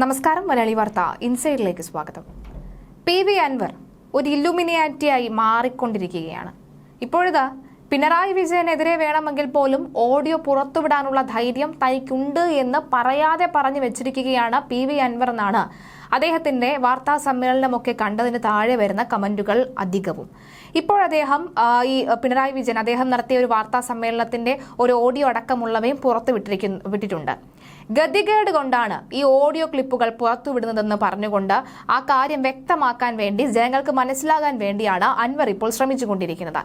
നമസ്കാരം മലയാളി വാർത്ത ഇൻസൈഡിലേക്ക് സ്വാഗതം. പി വി അൻവർ ഒരു ഇല്ലുമിനിയാറ്റിയായി മാറിക്കൊണ്ടിരിക്കുകയാണ്. ഇപ്പോഴിതാ പിണറായി വിജയനെതിരെ വേണമെങ്കിൽ പോലും ഓഡിയോ പുറത്തുവിടാനുള്ള ധൈര്യം തനിക്കുണ്ട് എന്ന് പറയാതെ പറഞ്ഞു വെച്ചിരിക്കുകയാണ് പി വി അൻവർ എന്നാണ് അദ്ദേഹത്തിന്റെ വാർത്താ സമ്മേളനമൊക്കെ കണ്ടതിന് താഴെ വരുന്ന കമന്റുകൾ അധികവും. ഇപ്പോൾ അദ്ദേഹം ഈ പിണറായി വിജയൻ അദ്ദേഹം നടത്തിയ ഒരു വാർത്താ സമ്മേളനത്തിന്റെ ഒരു ഓഡിയോ അടക്കമുള്ളവയും പുറത്തു വിട്ടിരിക്കുന്നു വിട്ടിട്ടുണ്ട്. ഗതികേട് കൊണ്ടാണ് ഈ ഓഡിയോ ക്ലിപ്പുകൾ പുറത്തുവിടുന്നതെന്ന് പറഞ്ഞുകൊണ്ട് ആ കാര്യം വ്യക്തമാക്കാൻ വേണ്ടി ജനങ്ങൾക്ക് മനസ്സിലാകാൻ വേണ്ടിയാണ് അൻവർ ഇപ്പോൾ ശ്രമിച്ചുകൊണ്ടിരിക്കുന്നത്.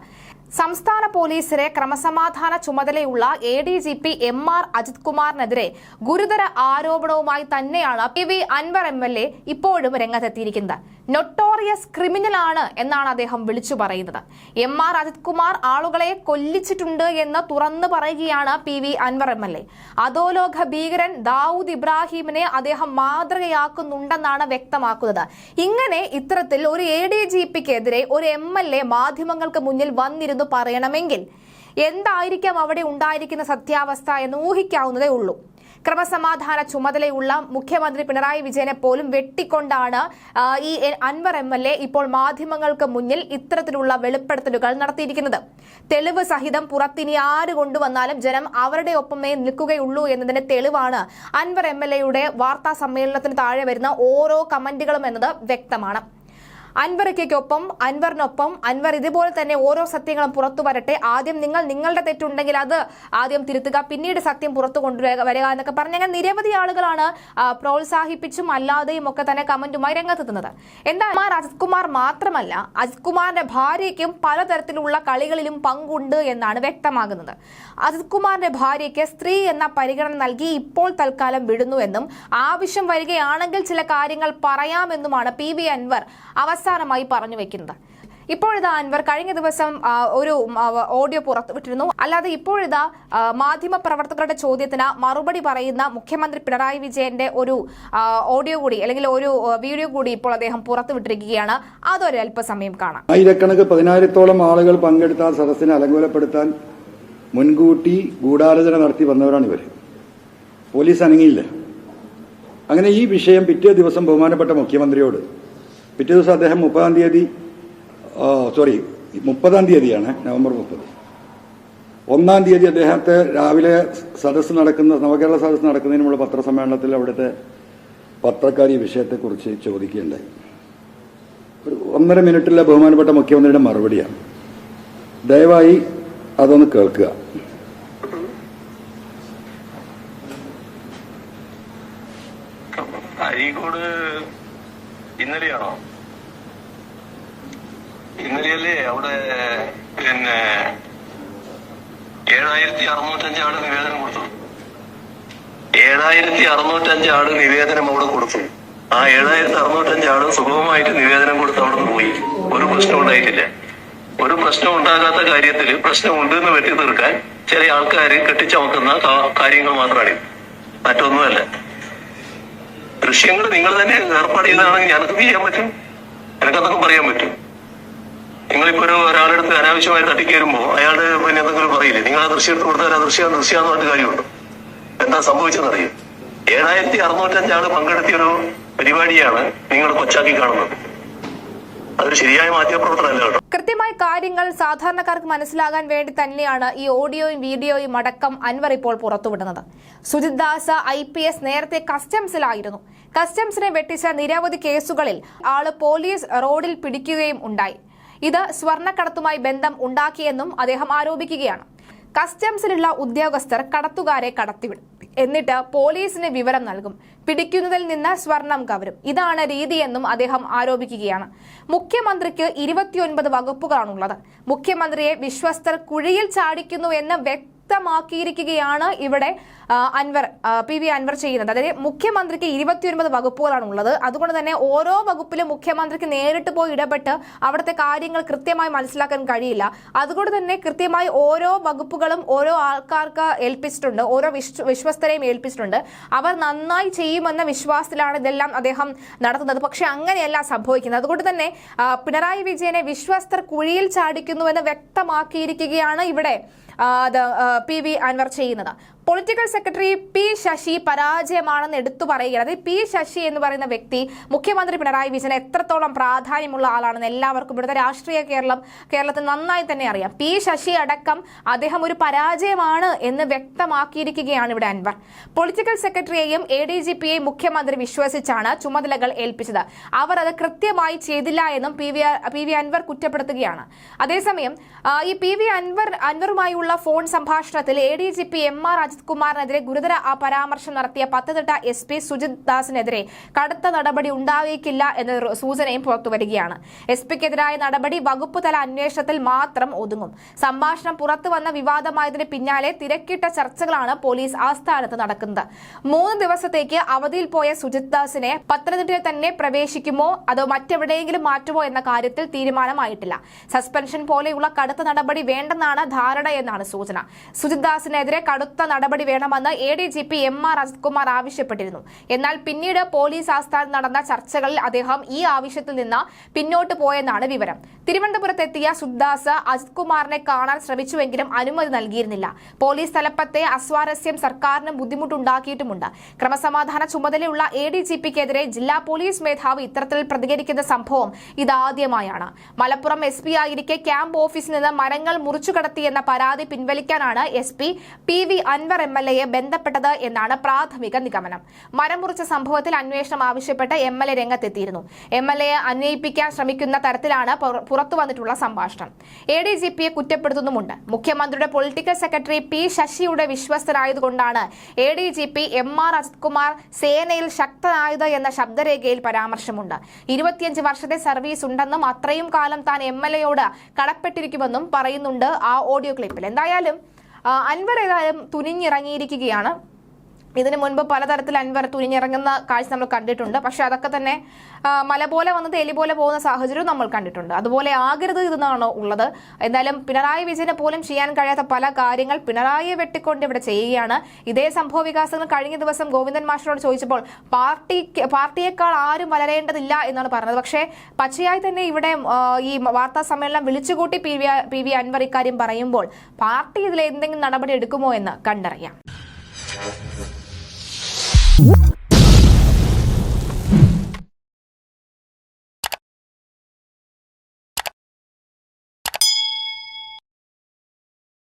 സംസ്ഥാന പോലീസിലെ ക്രമസമാധാന ചുമതലയുള്ള A D G P M R Ajith കുമാറിനെതിരെ ഗുരുതര ആരോപണവുമായി തന്നെയാണ് P V Anvar M L A ഇപ്പോഴും രംഗത്തെത്തിയിരിക്കുന്നത്. നൊട്ടോറിയസ് ക്രിമിനൽ ആണ് എന്നാണ് അദ്ദേഹം വിളിച്ചു പറയുന്നത്. എം ആർ അജിത് കുമാർ ആളുകളെ കൊല്ലിച്ചിട്ടുണ്ട് എന്ന് തുറന്നു പറയുകയാണ് P V Anvar M L A. അധോലോക ഭീകരൻ ദാവൂദ് ഇബ്രാഹിമിനെ അദ്ദേഹം മാതൃകയാക്കുന്നുണ്ടെന്നാണ് വ്യക്തമാക്കുന്നത്. ഇങ്ങനെ ഇത്തരത്തിൽ ഒരു എ ഡി ജി പിക്കെതിരെ ഒരു എം എൽ എ മാധ്യമങ്ങൾക്ക് മുന്നിൽ വന്നിരുന്നു പറയണമെങ്കിൽ. എന്തായിരിക്കാം അവിടെ ഉണ്ടായിരിക്കുന്ന സത്യാവസ്ഥ എന്ന് ഊഹിക്കാവുന്നതേ ഉള്ളൂ. ക്രമസമാധാന ചുമതലയുള്ള മുഖ്യമന്ത്രി പിണറായി വിജയനെ പോലും വെട്ടിക്കൊണ്ടാണ് ഈ അൻവർ എം ഇപ്പോൾ മാധ്യമങ്ങൾക്ക് മുന്നിൽ ഇത്തരത്തിലുള്ള വെളിപ്പെടുത്തലുകൾ നടത്തിയിരിക്കുന്നത്. തെളിവ് സഹിതം പുറത്തിനി ആര് കൊണ്ടുവന്നാലും ജനം അവരുടെ ഒപ്പമേ നിൽക്കുകയുള്ളൂ എന്നതിന്റെ തെളിവാണ് അൻവർ എം എൽ എയുടെ വാർത്താ സമ്മേളനത്തിന് താഴെ വരുന്ന ഓരോ കമന്റുകളും എന്നത് വ്യക്തമാണ്. അൻവറിക്കൊപ്പം അൻവറിനൊപ്പം അൻവർ ഇതുപോലെ തന്നെ ഓരോ സത്യങ്ങളും പുറത്തു വരട്ടെ. ആദ്യം നിങ്ങൾ നിങ്ങളുടെ തെറ്റുണ്ടെങ്കിൽ അത് ആദ്യം തിരുത്തുക പിന്നീട് സത്യം പുറത്തു കൊണ്ടുവരിക വരിക എന്നൊക്കെ പറഞ്ഞ നിരവധി ആളുകളാണ് പ്രോത്സാഹിപ്പിച്ചും അല്ലാതെയും ഒക്കെ തന്നെ കമന്റുമായി രംഗത്തെത്തുന്നത്. എന്താ അജിത് കുമാർ മാത്രമല്ല അജിത് കുമാറിന്റെ ഭാര്യയ്ക്കും പലതരത്തിലുള്ള കളികളിലും പങ്കുണ്ട് എന്നാണ് വ്യക്തമാകുന്നത്. അജിത് കുമാറിന്റെ ഭാര്യയ്ക്ക് സ്ത്രീ എന്ന പരിഗണന നൽകി ഇപ്പോൾ തൽക്കാലം വിടുന്നുവെന്നും ആവശ്യം വരികയാണെങ്കിൽ ചില കാര്യങ്ങൾ പറയാമെന്നുമാണ് പി വി അൻവർ അവസാനമായി പറഞ്ഞു വെക്കുന്നത്. ഇപ്പോഴിതാ അൻവർ കഴിഞ്ഞ ദിവസം ഒരു ഓഡിയോ പുറത്തുവിട്ടിരുന്നു. അല്ലാതെ ഇപ്പോഴിതാ മാധ്യമ പ്രവർത്തകരുടെ ചോദ്യത്തിന് മറുപടി പറയുന്ന മുഖ്യമന്ത്രി പിണറായി വിജയന്റെ ഒരു ഓഡിയോ കൂടി അല്ലെങ്കിൽ ഒരു വീഡിയോ കൂടി ഇപ്പോൾ അദ്ദേഹം പുറത്തുവിട്ടിരിക്കുകയാണ്. അതൊരു അല്പസമയം കാണാം. ആയിരക്കണക്ക് പതിനായിരത്തോളം ആളുകൾ പങ്കെടുത്ത സദസ്സിനെ അലങ്കോലപ്പെടുത്താൻ മുൻകൂട്ടി ഗൂഢാലോചന നടത്തി വന്നവരാണ് ഇവർ പോലീസ് അനങ്ങിയില്ല. അങ്ങനെ ഈ വിഷയം പിറ്റേ ദിവസം ബഹുമാനപ്പെട്ട മുഖ്യമന്ത്രിയോട് പിറ്റേ ദിവസം അദ്ദേഹം മുപ്പതാം തീയതി സോറി മുപ്പതാം തീയതിയാണ് നവംബർ മുപ്പത്. ഒന്നാം തീയതി അദ്ദേഹത്തെ രാവിലെ സദസ്സ് നടക്കുന്ന നവകേരള സദസ്സ് നടക്കുന്നതിനുള്ള മുമ്പ് പത്രസമ്മേളനത്തിൽ അവിടുത്തെ പത്രക്കാർ ഈ വിഷയത്തെക്കുറിച്ച് ചോദിക്കുകയുണ്ടായി. ഒരു ഒന്നര മിനിറ്റിലെ ബഹുമാനപ്പെട്ട മുഖ്യമന്ത്രിയുടെ മറുപടിയാണ്. ദയവായി അതൊന്ന് കേൾക്കുക. അവിടെ പിന്നെ ഏഴായിരത്തി അറുന്നൂറ്റഞ്ച് ആൾ നിവേദനം കൊടുത്തു. ഏഴായിരത്തി അറുന്നൂറ്റഞ്ച് ആൾ നിവേദനം അവിടെ കൊടുത്തു. ആ ഏഴായിരത്തി അറുന്നൂറ്റഞ്ച് ആൾ സുഗമമായിട്ട് നിവേദനം കൊടുത്ത് അവിടെ പോയി. ഒരു പ്രശ്നം ഉണ്ടായിട്ടില്ല. ഒരു പ്രശ്നം ഉണ്ടാകാത്ത കാര്യത്തിൽ പ്രശ്നം ഉണ്ടെന്ന് വെട്ടി തീർക്കാൻ ചില ആൾക്കാർ കെട്ടിച്ചമക്കുന്ന കാര്യങ്ങൾ മാത്രമാണ്. മറ്റൊന്നുമല്ല. ദൃശ്യങ്ങൾ നിങ്ങൾ തന്നെ ഏർപ്പാട് ചെയ്താണെങ്കിൽ ഞാനത് ചെയ്യാൻ പറ്റും. എനിക്കതൊക്കെ പറയാൻ പറ്റും. അനാവശ്യമായി തട്ടിക്കയറുമ്പോ അയാൾ പിന്നെ എന്തെങ്കിലും പറയില്ലേ? നിങ്ങൾ ആ ദൃശ്യം എടുത്ത് കൊടുത്താൽ ആ ദൃശ്യം ദൃശ്യാന്ന് പറഞ്ഞ കാര്യമുണ്ടോ? എന്താ സംഭവിച്ചെന്നറിയും ഏഴായിരത്തി അറുന്നൂറ്റഞ്ച് ആൾ പങ്കെടുത്തിയ ഒരു പരിപാടിയാണ് നിങ്ങൾ കൊച്ചാക്കി കാണുന്നത്. അതൊരു ശരിയായ കേട്ടോ. കൃത്യമായ കാര്യങ്ങൾ സാധാരണക്കാർക്ക് മനസ്സിലാകാൻ വേണ്ടി തന്നെയാണ് ഈ ഓഡിയോയും വീഡിയോയും അടക്കം അൻവർ ഇപ്പോൾ പുറത്തുവിടുന്നത്. Sujith Das I P S നേരത്തെ കസ്റ്റംസിലായിരുന്നു. കസ്റ്റംസിനെ വെട്ടിച്ച നിരവധി കേസുകളിൽ ആൾ പോലീസ് റോഡിൽ പിടിക്കുകയും ഉണ്ടായി. ഇത് സ്വർണക്കടത്തുമായി ബന്ധം ഉണ്ടാക്കിയെന്നും അദ്ദേഹം ആരോപിക്കുകയാണ്. കസ്റ്റംസിലുള്ള ഉദ്യോഗസ്ഥർ കടത്തുകാരെ കടത്തിവിടും. എന്നിട്ട് പോലീസിന് വിവരം നൽകും. പിടിക്കുന്നതിൽ നിന്ന് സ്വർണം കവരും. ഇതാണ് രീതിയെന്നും അദ്ദേഹം ആരോപിക്കുകയാണ്. മുഖ്യമന്ത്രിക്ക് ഇരുപത്തിയൊൻപത് വകുപ്പുകളാണുള്ളത്. മുഖ്യമന്ത്രിയെ വിശ്വസ്തർ കുഴിയിൽ ചാടിക്കുന്നു എന്ന് വ്യക്തമാക്കിയിരിക്കുകയാണ് ഇവിടെ അൻവർ പി വി അൻവർ ചെയ്യുന്നത്. അതായത് മുഖ്യമന്ത്രിക്ക് ഇരുപത്തിയൊൻപത് വകുപ്പുകളാണ് ഉള്ളത്. അതുകൊണ്ട് തന്നെ ഓരോ വകുപ്പിലും മുഖ്യമന്ത്രിക്ക് നേരിട്ട് പോയി ഇടപെട്ട് അവിടുത്തെ കാര്യങ്ങൾ കൃത്യമായി മനസ്സിലാക്കാൻ കഴിയില്ല. അതുകൊണ്ട് തന്നെ കൃത്യമായി ഓരോ വകുപ്പുകളും ഓരോ ആൾക്കാർക്ക് ഏൽപ്പിച്ചിട്ടുണ്ട്. ഓരോ വിശ്വ വിശ്വസ്തരെയും ഏൽപ്പിച്ചിട്ടുണ്ട്. അവർ നന്നായി ചെയ്യുമെന്ന വിശ്വാസത്തിലാണ് ഇതെല്ലാം അദ്ദേഹം നടത്തുന്നത്. പക്ഷെ അങ്ങനെയല്ല സംഭവിക്കുന്നത്. അതുകൊണ്ട് തന്നെ പിണറായി വിജയനെ വിശ്വസ്തർ കുഴിയിൽ ചാടിക്കുന്നുവെന്ന് വ്യക്തമാക്കിയിരിക്കുകയാണ് ഇവിടെ അത് പി വി അൻവർ ചെയ്യുന്നത്. പൊളിറ്റിക്കൽ സെക്രട്ടറി പി ശശി പരാജയമാണെന്ന് എടുത്തു പറയുകയാണ്. അതായത് പി ശശി എന്ന് പറയുന്ന വ്യക്തി മുഖ്യമന്ത്രി പിണറായി വിജയൻ എത്രത്തോളം പ്രാധാന്യമുള്ള ആളാണെന്ന് എല്ലാവർക്കും ഇവിടുത്തെ രാഷ്ട്രീയ കേരളം കേരളത്തിൽ നന്നായി തന്നെ അറിയാം. പി ശശി അടക്കം അദ്ദേഹം ഒരു പരാജയമാണ് എന്ന് വ്യക്തമാക്കിയിരിക്കുകയാണ് ഇവിടെ അൻവർ. പൊളിറ്റിക്കൽ സെക്രട്ടറിയെയും എ ഡി ജി പിയെയും മുഖ്യമന്ത്രി വിശ്വസിച്ചാണ് ചുമതലകൾ ഏൽപ്പിച്ചത്. അവർ അത് കൃത്യമായി ചെയ്തില്ല എന്നും പി വി അൻവർ കുറ്റപ്പെടുത്തുകയാണ്. അതേസമയം ഈ പി വി അൻവർ അൻവറുമായുള്ള ഫോൺ സംഭാഷണത്തിൽ A D G P M R കുമാറിനെതിരെ ഗുരുതര പരാമർശം നടത്തിയ പത്തനംതിട്ട എസ് പി സുജിത് ദാസിനെതിരെ കടുത്ത നടപടി ഉണ്ടായേക്കില്ല എന്ന സൂചനയും പുറത്തുവരികയാണ് എസ് പിക്കെതിരായ നടപടി വകുപ്പ് തല അന്വേഷണത്തിൽ മാത്രം ഒതുങ്ങും. സംഭാഷണം പുറത്തു വന്ന വിവാദമായതിന് പിന്നാലെ തിരക്കിട്ട ചർച്ചകളാണ് പോലീസ് ആസ്ഥാനത്ത് നടക്കുന്നത്. മൂന്ന് ദിവസത്തേക്ക് അവധിയിൽ പോയ സുജിത് ദാസിനെ പത്തനംതിട്ടയിൽ തന്നെ പ്രവേശിക്കുമോ? അതോ മറ്റെവിടെയെങ്കിലും മാറ്റുമോ എന്ന കാര്യത്തിൽ തീരുമാനമായിട്ടില്ല. സസ്പെൻഷൻ പോലെയുള്ള കടുത്ത നടപടി വേണ്ടെന്നാണ് ധാരണയെന്നാണ് സൂചന. സുജിത് ദാസിനെതിരെ കടുത്ത നടപടി വേണമെന്ന് A D G P M R Ajith Kumar ആവശ്യപ്പെട്ടിരുന്നു. എന്നാൽ പിന്നീട് പോലീസ് ആസ്ഥാനം നടന്ന ചർച്ചകളിൽ അദ്ദേഹം ഈ ആവശ്യത്തിൽ നിന്ന് പിന്നോട്ട് പോയെന്നാണ് വിവരം. തിരുവനന്തപുരത്തെത്തിയ സുദ്ദാസ് അജിത് കുമാറിനെ കാണാൻ ശ്രമിച്ചുവെങ്കിലും അനുമതി നൽകിയിരുന്നില്ല. പോലീസ് തലപ്പത്തെ അസ്വാരസ്യം സർക്കാരിന് ബുദ്ധിമുട്ടുണ്ടാക്കിയിട്ടുമുണ്ട്. ക്രമസമാധാന ചുമതലയുള്ള എ ഡി ജി പിക്കെതിരെ ജില്ലാ പോലീസ് മേധാവി ഇത്തരത്തിൽ പ്രതികരിക്കുന്ന സംഭവം ഇതാദ്യമായാണ്. മലപ്പുറം എസ് പി ആയിരിക്കെ ക്യാമ്പ് ഓഫീസിൽ നിന്ന് മരങ്ങൾ മുറിച്ചു കടത്തിയെന്ന പരാതി പിൻവലിക്കാനാണ് S P P V Anvar M L എയെ ബന്ധപ്പെട്ടത് എന്നാണ് പ്രാഥമിക നിഗമനം. മരം മുറിച്ച സംഭവത്തിൽ അന്വേഷണം ആവശ്യപ്പെട്ട് എം എൽ എ രംഗത്തെത്തിയിരുന്നു. എം എൽ എയെ അന്വയിപ്പിക്കാൻ ശ്രമിക്കുന്ന തരത്തിലാണ് പുറ- പുറത്തു വന്നിട്ടുള്ള സംഭാഷണം. എ ഡി ജി പിയെ കുറ്റപ്പെടുത്തുന്നുമുണ്ട്. മുഖ്യമന്ത്രിയുടെ പൊളിറ്റിക്കൽ സെക്രട്ടറി പി ശശിയുടെ വിശ്വസ്തരായതുകൊണ്ടാണ് A D G P M R Ajith Kumar സേനയിൽ ശക്തനായത് എന്ന ശബ്ദരേഖയിൽ പരാമർശമുണ്ട്. ഇരുപത്തിയഞ്ച് വർഷത്തെ സർവീസ് ഉണ്ടെന്നും അത്രയും കാലം താൻ എം എൽ എയോട് കടപ്പെട്ടിരിക്കുമെന്നും പറയുന്നുണ്ട് ആ ഓഡിയോ ക്ലിപ്പിൽ. എന്തായാലും അൻവർ ഏതായാലും തുനിഞ്ഞിറങ്ങിയിരിക്കുകയാണ്. ഇതിനു മുൻപ് പലതരത്തിൽ അൻവർ തുനിഞ്ഞിറങ്ങുന്ന കാഴ്ച നമ്മൾ കണ്ടിട്ടുണ്ട്. പക്ഷെ അതൊക്കെ തന്നെ മല പോലെ വന്ന് തേലി പോലെ പോകുന്ന സാഹചര്യവും നമ്മൾ കണ്ടിട്ടുണ്ട്. അതുപോലെ ആകരുത് ഇതെന്നാണ് ഉള്ളത്. എന്നാലും പിണറായി വിജയനെ പോലും ചെയ്യാൻ കഴിയാത്ത പല കാര്യങ്ങൾ പിണറായിയെ വെട്ടിക്കൊണ്ട് ഇവിടെ ചെയ്യുകയാണ്. ഇതേ സംഭവ വികാസങ്ങൾ കഴിഞ്ഞ ദിവസം ഗോവിന്ദൻ മാസ്റ്ററോട് ചോദിച്ചപ്പോൾ പാർട്ടി പാർട്ടിയേക്കാൾ ആരും വളരേണ്ടതില്ല എന്നാണ് പറഞ്ഞത്. പക്ഷേ പച്ചയായി തന്നെ ഇവിടെ ഈ വാർത്താ സമ്മേളനം വിളിച്ചുകൂട്ടി പി വി അൻവർ ഇക്കാര്യം പറയുമ്പോൾ പാർട്ടി ഇതിൽ എന്തെങ്കിലും നടപടി എടുക്കുമോ എന്ന് കണ്ടറിയാം. Woo!